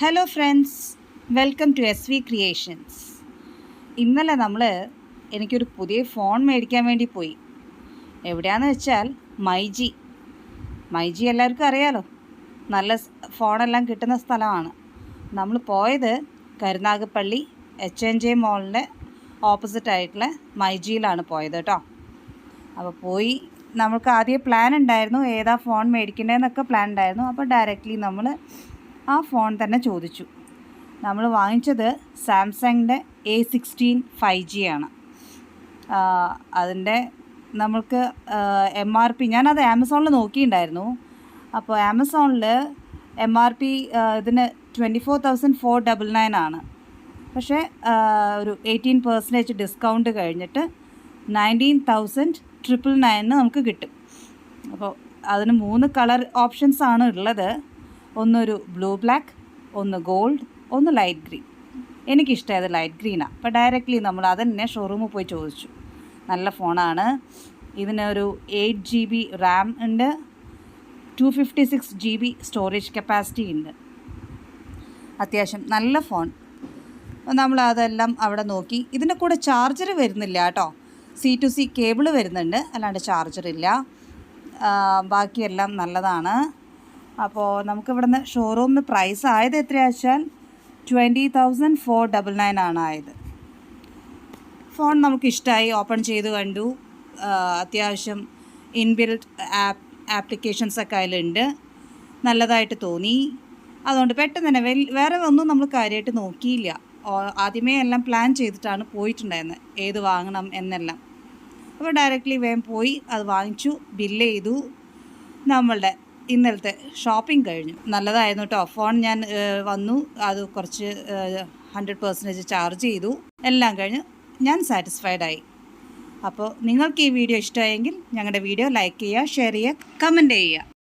Hello friends welcome to S V creations ഇന്നലെ നമ്മൾ എനിക്കൊരു പുതിയ ഫോൺ മേടിക്കാൻ വേണ്ടി പോയി. എവിടെയാണെന്ന് വെച്ചാൽ മൈജി. മൈജി എല്ലാവർക്കും അറിയാലോ. നല്ല ഫോണെല്ലാം കിട്ടുന്ന സ്ഥലമാണ്. നമ്മൾ പോയത് കരുനാഗപ്പള്ളി എച്ച് എൻ ജെ മോളിന്റെ ഓപ്പോസിറ്റ് ആയിട്ടുള്ള മൈജിയിലാണ് പോയത് കേട്ടോ. അപ്പോൾ പോയി നമുക്ക് ആദ്യം പ്ലാൻ ഉണ്ടായിരുന്നു. ഏതാ ഫോൺ മേടിക്കേണ്ടതെന്നൊക്കെ പ്ലാൻ ഉണ്ടായിരുന്നു. അപ്പോൾ ഡയറക്റ്റ്ലി നമ്മൾ ആ ഫോൺ തന്നെ ചോദിച്ചു. നമ്മൾ വാങ്ങിച്ചത് സാംസങ്ങിന്റെ എ സിക്സ്റ്റീൻ ഫൈവ് ജി ആണ്. അതിന്റെ നമ്മൾക്ക് എം ആർ പി ഞാനത് ആമസോണിൽ നോക്കിയിട്ടുണ്ടായിരുന്നു. അപ്പോൾ ആമസോണിൽ എം ആർ പി ഇതിന് twenty four thousand four double nine ആണ്. പക്ഷേ ഒരു എയ്റ്റീൻ പെർസെന്റേജ് ഡിസ്കൗണ്ട് കഴിഞ്ഞിട്ട് നയന്റീൻ തൗസൻഡ് ട്രിപ്പിൾ നയനിന് നമുക്ക് കിട്ടും. അപ്പോൾ അതിന് മൂന്ന് കളർ ഓപ്ഷൻസ് ആണ് ഉള്ളത്. ഒന്നൊരു ബ്ലൂ ബ്ലാക്ക് ഒന്ന് ഗോൾഡ് ഒന്ന് ലൈറ്റ് ഗ്രീൻ. എനിക്കിഷ്ടമായത് ലൈറ്റ് ഗ്രീനാണ് അപ്പോൾ ഡയറക്റ്റ്ലി നമ്മൾ അത് തന്നെ ഷോറൂമിൽ പോയി ചോദിച്ചു. നല്ല ഫോണാണ്. ഇതിനൊരു എയ്റ്റ് ജി ബി റാം ഉണ്ട്. Two fifty six G B storage capacity ഉണ്ട്. അത്യാവശ്യം നല്ല ഫോൺ. നമ്മൾ അതെല്ലാം അവിടെ നോക്കി. ഇതിന്റെ കൂടെ ചാർജർ വരുന്നില്ല കേട്ടോ. സി ടു സി കേബിൾ വരുന്നുണ്ട്. അല്ലാണ്ട് ചാർജർ ഇല്ല. ബാക്കിയെല്ലാം നല്ലതാണ്. അപ്പോൾ നമുക്ക് ഇവിടുന്ന് ഷോറൂമിന് പ്രൈസ് ആയത് എത്രയാ വെച്ചാൽ twenty thousand four double nine ആണ് ആയത്. ഫോൺ നമുക്ക് ഇഷ്ടമായി ഓപ്പൺ ചെയ്ത് കണ്ടു. അത്യാവശ്യം ഇൻബിൽഡ് ആപ്പ് ആപ്ലിക്കേഷൻസ് ഒക്കെ അതിലുണ്ട്. നല്ലതായിട്ട് തോന്നി. അതുകൊണ്ട് പെട്ടെന്ന് തന്നെ വേറെ ഒന്നും നമ്മൾ കാര്യമായിട്ട് നോക്കിയില്ല. ആദ്യമേ എല്ലാം പ്ലാൻ ചെയ്തിട്ടാണ് പോയിട്ടുണ്ടായിരുന്നത്. ഏത് വാങ്ങണം എന്നെല്ലാം. അപ്പോൾ ഡയറക്റ്റ്ലി വേഗം പോയി അത് വാങ്ങിച്ചു ബില്ല് ചെയ്തു. നമ്മളുടെ ഇന്നലത്തെ ഷോപ്പിംഗ് കഴിഞ്ഞു. നല്ലതായിരുന്നു കേട്ടോ ഫോൺ ഞാൻ വന്നു. അത് കുറച്ച് ഹൺഡ്രഡ് പെർസെന്റേജ് ചാർജ് ചെയ്തു. എല്ലാം കഴിഞ്ഞ്. ഞാൻ സാറ്റിസ്ഫൈഡ് ആയി. അപ്പോൾ നിങ്ങൾക്ക് ഈ വീഡിയോ ഇഷ്ടമായെങ്കിൽ ഞങ്ങളുടെ വീഡിയോ ലൈക്ക് ചെയ്യുക ഷെയർ ചെയ്യുക കമന്റ് ചെയ്യുക.